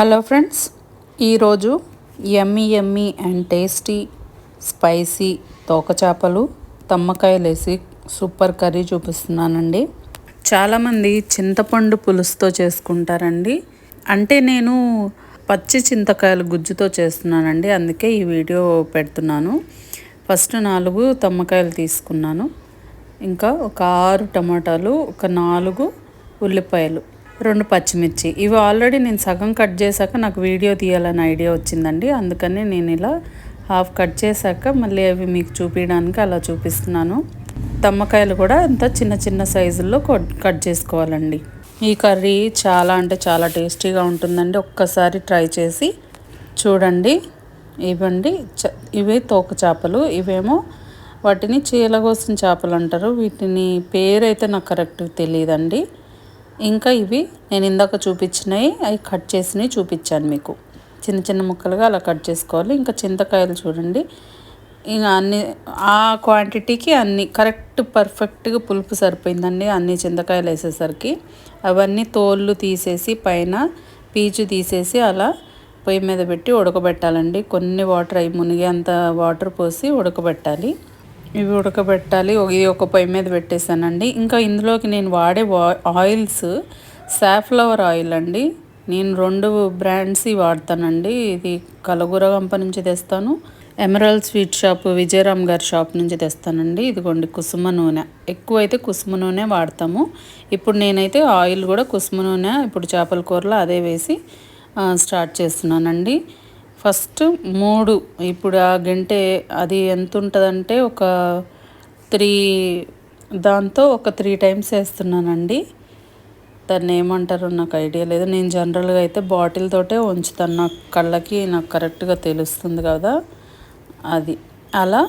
Hello friends ఈరోజు yummy yummy and tasty spicy తోకచాపలు తమ్మకాయలేసి super curry చూపిస్తున్నానండి. చాలామంది చింతపండు పులుసుతో చేసుకుంటారండి. అంటే నేను పచ్చి చింతకాయలు గుజ్జుతో చేస్తున్నానండి. అందుకే ఈ వీడియో పెడుతున్నాను. ఫస్ట్ నాలుగు తమ్మకాయలు తీసుకున్నాను. ఇంకా ఒక ఆరు టమాటాలు ఒక నాలుగు ఉల్లిపాయలు. రెండు పచ్చిమిర్చి. ఇవి ఆల్రెడీ నేను సగం కట్ చేశాక నాకు వీడియో తీయాలని ఐడియా వచ్చిందండి. అందుకని నేను ఇలా హాఫ్ కట్ చేశాక మళ్ళీ అవి మీకు చూపించడానికి అలా చూపిస్తున్నాను. తమ్మకాయలు కూడా అంత చిన్న చిన్న సైజుల్లో కట్ చేసుకోవాలండి. ఈ కర్రీ చాలా అంటే చాలా టేస్టీగా ఉంటుందండి. ఒక్కసారి ట్రై చేసి చూడండి. ఇవ్వండి. చ ఇవి తోక చేపలు. ఇవేమో వాటిని చీలగోసిన చేపలు అంటారు. వీటిని పేరైతే నాకు కరెక్ట్ తెలియదండి. ఇంకా ఇవి నేను ఇందాక చూపించినవి అవి కట్ చేసినవి చూపించాను మీకు. చిన్న చిన్న ముక్కలుగా అలా కట్ చేసుకోవాలి. ఇంకా చింతకాయలు చూడండి. ఇంకా అన్ని ఆ క్వాంటిటీకి అన్ని కరెక్ట్ పర్ఫెక్ట్గా పులుపు సరిపోయిందండి. అన్ని చింతకాయలు వేసేసరికి అవన్నీ తోళ్ళు తీసేసి పైన పీచు తీసేసి అలా పొయ్యి మీద పెట్టి ఉడకబెట్టాలండి. కొన్ని వాటర్ అవి మునిగే అంత వాటర్ పోసి ఉడకబెట్టాలి. ఇవి ఉడకబెట్టాలి. ఇది ఒక పొయ్యి మీద పెట్టేశానండి. ఇంకా ఇందులోకి నేను వాడే ఆయిల్స్ సాఫ్లవర్ ఆయిల్ అండి. నేను రెండు బ్రాండ్స్ వాడతానండి. ఇది కలగూర కంప నుంచి తెస్తాను. ఎమరాల్డ్ స్వీట్ షాప్ విజయరామ్ గారి షాప్ నుంచి తెస్తానండి. ఇదిగోండి కుసుమ నూనె. ఎక్కువైతే కుసుమ నూనె వాడతాము. ఇప్పుడు నేనైతే ఆయిల్ కూడా కుసుమ నూనె ఇప్పుడు చేపల కూరలో అదే వేసి స్టార్ట్ చేస్తున్నానండి. ఫస్ట్ మూడు. ఇప్పుడు ఆ గంటే అది ఎంత ఉంటుందంటే ఒక త్రీ దాంతో ఒక త్రీ టైమ్స్ వేస్తున్నానండి. దాన్ని ఏమంటారో నాకు ఐడియా లేదు. నేను జనరల్గా అయితే బాటిల్ తోటే ఉంచుతాను. నాకు కళ్ళకి నాకు కరెక్ట్గా తెలుస్తుంది కదా. అది. అలా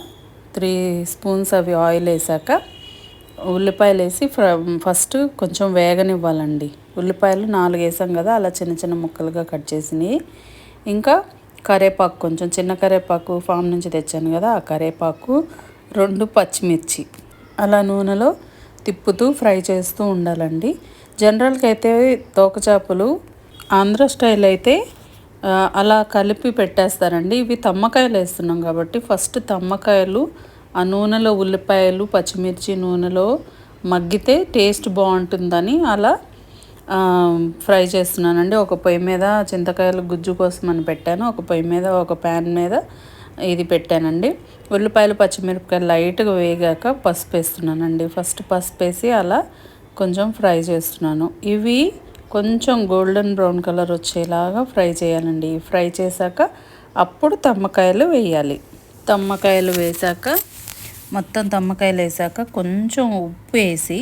త్రీ స్పూన్స్ అవి ఆయిల్ వేసాక ఉల్లిపాయలు వేసి ఫస్ట్ కొంచెం వేగనివ్వాలండి. ఉల్లిపాయలు నాలుగు వేసాం కదా అలా చిన్న చిన్న ముక్కలుగా కట్ చేసినవి. ఇంకా కరేపాకు కొంచెం చిన్న కరేపాకు ఫామ్ నుంచి తెచ్చాను కదా ఆ కరేపాకు రెండు పచ్చిమిర్చి. అలా నూనెలో తిప్పుతూ ఫ్రై చేస్తూ ఉండాలండి. జనరల్గా అయితే తోకచాపలు ఆంధ్ర స్టైల్ అయితే అలా కలిపి పెట్టేస్తారండి. ఇవి తమ్మకాయలు వేస్తున్నాం కాబట్టి ఫస్ట్ తమ్మకాయలు ఆ నూనెలో ఉల్లిపాయలు పచ్చిమిర్చి నూనెలో మగ్గితే టేస్ట్ బాగుంటుందని అలా ఫ్రై చేస్తున్నానండి. ఒక పొయ్యి మీద చింతకాయలు గుజ్జు కోసం అని పెట్టాను. ఒక పొయ్యి మీద ఒక ప్యాన్ మీద ఇది పెట్టానండి. ఉల్లిపాయలు పచ్చిమిరపకాయలు లైట్గా వేగాక పసుపు వేస్తున్నానండి. ఫస్ట్ పసుపు వేసి అలా కొంచెం ఫ్రై చేస్తున్నాను. ఇవి కొంచెం గోల్డెన్ బ్రౌన్ కలర్ వచ్చేలాగా ఫ్రై చేయాలండి. ఫ్రై చేశాక అప్పుడు తమ్మకాయలు వేయాలి. తమ్మకాయలు వేశాక మొత్తం తమ్మకాయలు వేసాక కొంచెం ఉప్పు వేసి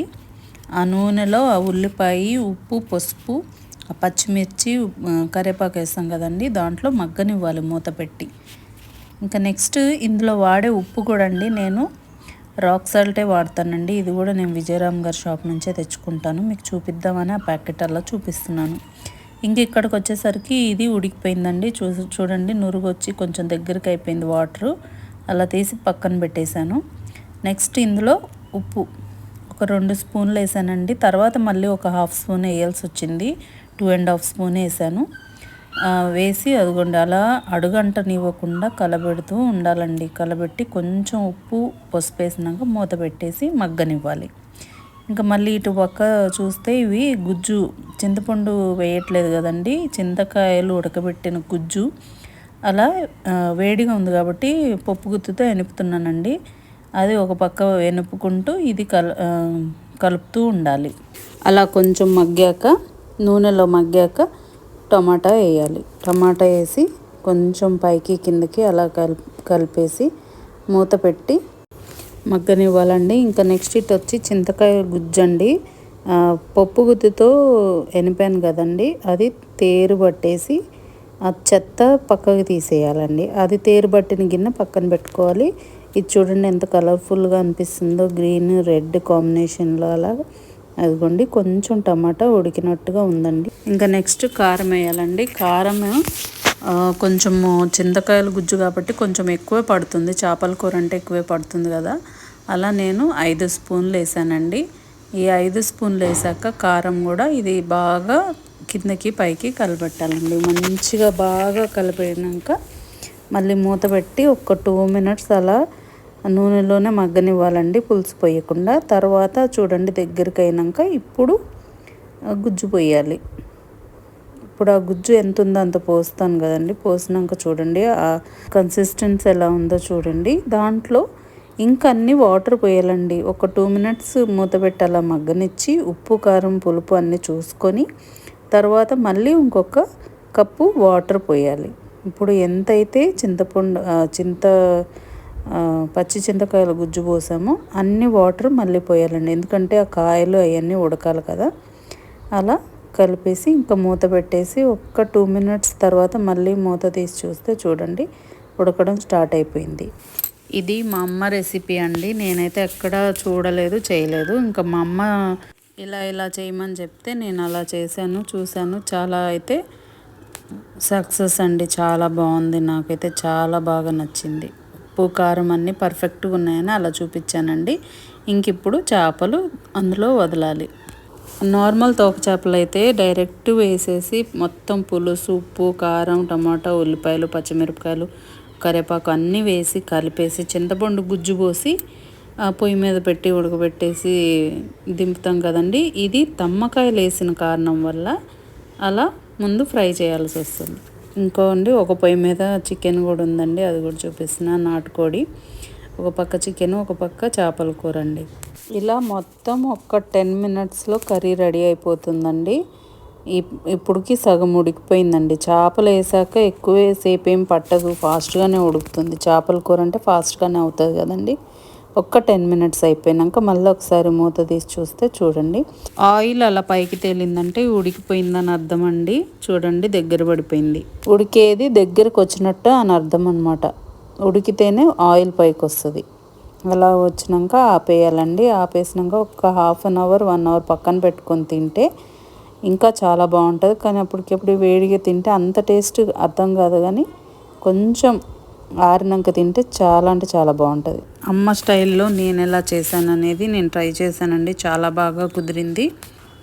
ఆ నూనెలో ఆ ఉల్లిపాయ ఉప్పు పసుపు పచ్చిమిర్చి కరివేపాకు వేస్తాం కదండి. దాంట్లో మగ్గనివ్వాలి మూత పెట్టి. ఇంకా నెక్స్ట్ ఇందులో వాడే ఉప్పు కూడా అండి. నేను రాక్ సాల్టే వాడతానండి. ఇది కూడా నేను విజయరామ్ గారి షాప్ నుంచే తెచ్చుకుంటాను. మీకు చూపిద్దామని ఆ ప్యాకెట్ అలా చూపిస్తున్నాను. ఇంక ఇక్కడికి వచ్చేసరికి ఇది ఉడికిపోయిందండి. చూ చూడండి నురుగు వచ్చి కొంచెం దగ్గరికి అయిపోయింది వాటరు. అలా తీసి పక్కన పెట్టేశాను. నెక్స్ట్ ఇందులో ఉప్పు. ఒక రెండు స్పూన్లు వేసానండి. తర్వాత మళ్ళీ ఒక హాఫ్ స్పూన్ వేయాల్సి వచ్చింది. టూ అండ్ హాఫ్ స్పూన్ వేసాను. వేసి అదిగోండి అలా అడుగంటనివ్వకుండా కలబెడుతూ ఉండాలండి. కలబెట్టి కొంచెం ఉప్పు పసుపు వేసినాక మూత పెట్టేసి మగ్గనివ్వాలి. ఇంకా మళ్ళీ ఇటు పక్క చూస్తే ఇవి గుజ్జు చింతపండు వేయట్లేదు కదండి. చింతకాయలు ఉడకబెట్టిన గుజ్జు. అలా వేడిగా ఉంది కాబట్టి పప్పు గుత్తుతో ఎనుపుతున్నానండి. అది ఒక పక్క వెనుపుకుంటూ ఇది కల కలుపుతూ ఉండాలి. అలా కొంచెం మగ్గాక నూనెలో మగ్గాక టమాటా వేయాలి. టమాటా వేసి కొంచెం పైకి కిందకి అలా కలి కలిపేసి మూత పెట్టి మగ్గనివ్వాలండి. ఇంకా నెక్స్ట్ ఇటు వచ్చి చింతకాయ గుజ్జండి. పప్పు గుత్తితో ఎనిపాను కదండి అది తేరు పట్టేసి ఆ చెత్త పక్కకి తీసేయాలండి. అది తేరు పట్టిన గిన్నె పక్కన పెట్టుకోవాలి. ఇది చూడండి ఎంత కలర్ఫుల్గా అనిపిస్తుందో గ్రీన్ రెడ్ కాంబినేషన్లో అలా. అదిగోండి కొంచెం టమాటా ఉడికినట్టుగా ఉందండి. ఇంకా నెక్స్ట్ కారం వేయాలండి. కారం కొంచెము చింతకాయలు గుజ్జు కాబట్టి కొంచెం ఎక్కువే పడుతుంది. చేపల కూర అంటే ఎక్కువే పడుతుంది కదా. అలా నేను ఐదు స్పూన్లు వేసానండి. ఈ ఐదు స్పూన్లు వేసాక కారం కూడా ఇది బాగా కిందకి పైకి కలపెట్టాలండి మంచిగా బాగా కలిపినాక మళ్ళీ మూత పెట్టి ఒక టూ మినిట్స్ అలా నూనెలోనే మగ్గనివ్వాలండి పులుసు పోయకుండా. తర్వాత చూడండి దగ్గరికి అయినాక ఇప్పుడు గుజ్జు పోయాలి. ఇప్పుడు ఆ గుజ్జు ఎంత ఉందో అంత పోస్తాను కదండి. పోసినాక చూడండి ఆ కన్సిస్టెన్సీ ఎలా ఉందో చూడండి. దాంట్లో ఇంకా అన్ని వాటర్ పోయాలండి. ఒక టూ మినిట్స్ మూత పెట్టాలా మగ్గనిచ్చి ఉప్పు కారం పులుపు అన్నీ చూసుకొని తర్వాత మళ్ళీ ఇంకొక కప్పు వాటర్ పోయాలి. ఇప్పుడు ఎంతైతే చింతపండు చింత పచ్చి చింతకాయల గుజ్జు పోసాము. అన్ని వాటర్ మళ్ళీ పోయాలండి. ఎందుకంటే ఆ కాయలు అవన్నీ ఉడకాలి కదా. అలా కలిపేసి ఇంకా మూత పెట్టేసి ఒక్క టూ మినిట్స్ తర్వాత మళ్ళీ మూత తీసి చూస్తే చూడండి ఉడకడం స్టార్ట్ అయిపోయింది. ఇది మా అమ్మ రెసిపీ అండి. నేనైతే ఎక్కడ చూడలేదు చేయలేదు. ఇంకా మా అమ్మ ఇలా ఇలా చేయమని చెప్తే నేను అలా చేశాను చూశాను. చాలా అయితే సక్సెస్ అండి. చాలా బాగుంది. నాకైతే చాలా బాగా నచ్చింది. ఉప్పు కారం అన్నీ పర్ఫెక్ట్గా ఉన్నాయని అలా చూపించానండి. ఇంక ఇప్పుడు చేపలు అందులో వదలాలి. నార్మల్ తోక చేపలు అయితే డైరెక్ట్ వేసేసి మొత్తం పులుసు ఉప్పు కారం టమాటా ఉల్లిపాయలు పచ్చిమిరపకాయలు కరివేపాకు అన్నీ వేసి కలిపేసి చింతపండు గుజ్జు పోసి పొయ్యి మీద పెట్టి ఉడకబెట్టేసి దింపుతాం కదండి. ఇది తమ్మకాయలు వేసిన కారణం వల్ల అలా ముందు ఫ్రై చేయాల్సి వస్తుంది. ఇంకో అండి ఒక పొయ్యి మీద చికెన్ కూడా ఉందండి అది కూడా చూపిస్తున్నా నాటుకోడి. ఒక పక్క చికెన్ ఒక పక్క చేపల కూర అండి. ఇలా మొత్తం ఒక టెన్ మినిట్స్లో కర్రీ రెడీ అయిపోతుందండి. ఇప్పుడుకి సగం ఉడికిపోయిందండి. చేపలు వేసాక ఎక్కువ సేపు ఏం పట్టదు ఫాస్ట్గానే ఉడుకుతుంది. చేపల కూర అంటే ఫాస్ట్గానే అవుతుంది కదండి. ఒక్క టెన్ మినిట్స్ అయిపోయినాక మళ్ళీ ఒకసారి మూత తీసి చూస్తే చూడండి. ఆయిల్ అలా పైకి తేలిందంటే ఉడికిపోయిందని అర్థం అండి చూడండి దగ్గర పడిపోయింది. ఉడికేది దగ్గరకు వచ్చినట్టు అని అర్థం అనమాట ఉడికితేనే ఆయిల్ పైకి వస్తుంది. అలా వచ్చినాక ఆపేయాలండి. ఆపేసినాక ఒక half an hour one hour పక్కన పెట్టుకొని తింటే ఇంకా చాలా బాగుంటుంది. కానీ అప్పటికప్పుడు వేడిగా తింటే అంత టేస్ట్ అర్థం కాదు. కానీ కొంచెం ఆరినాక తింటే చాలా అంటే చాలా బాగుంటుంది. అమ్మ స్టైల్లో నేను ఎలా చేశాను అనేది నేను ట్రై చేశానండి. చాలా బాగా కుదిరింది.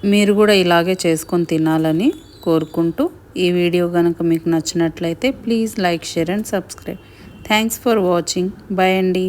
మీరు కూడా ఇలాగే చేసుకొని తినాలని కోరుకుంటూ ఈ వీడియో కనుక మీకు నచ్చినట్లయితే please like share and subscribe. Thanks for watching. Bye అండి.